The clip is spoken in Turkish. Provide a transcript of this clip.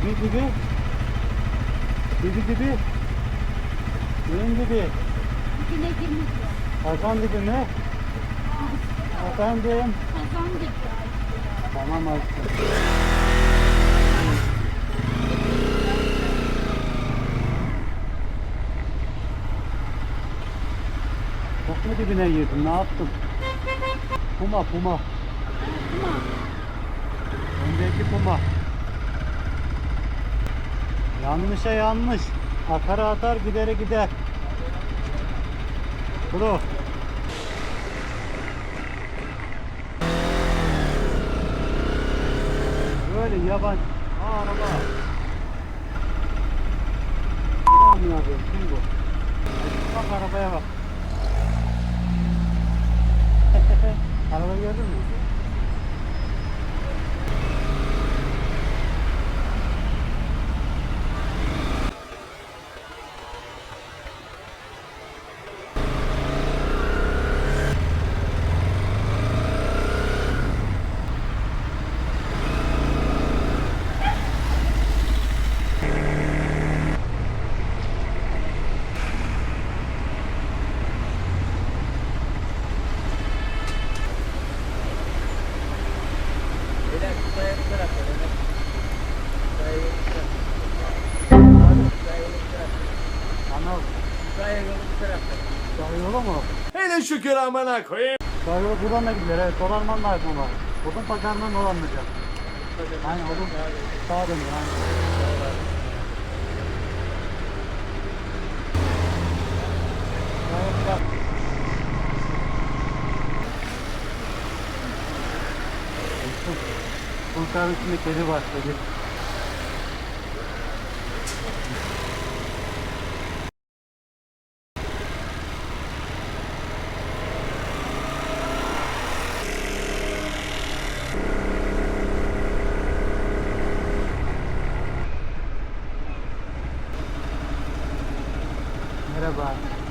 dibi? Dibi dibi. Neyin dibi? İçine girmiş ya. Hasan dibi mi? Efendim. Kazan gibi. Tamam aşkım. Çok mu dibine girdin? Ne yaptın? Puma puma. Ama Öndeki puma. Yanlışa yanlış. Atar atar gidere gider. Kuru. Böyle yaban. Aa, araba. Ne koyayım, Kim bu? Bak arabaya bak. Arabayı gördün mü? Beyler kupaya bu tarafta. Beyler. Kupaya yolu bu tarafta. Kupaya yolu bu tarafta. Anıl. Kupaya yolu mu? Hele şükür amına koyayım. Sağ yolu buradan da gidilir. Evet dolanman lazım ama. Odun pazarından dolanmayacak. Aynen odun. Sağa dönüyor. Aynen. İçinde kedi var kedi. Merhaba.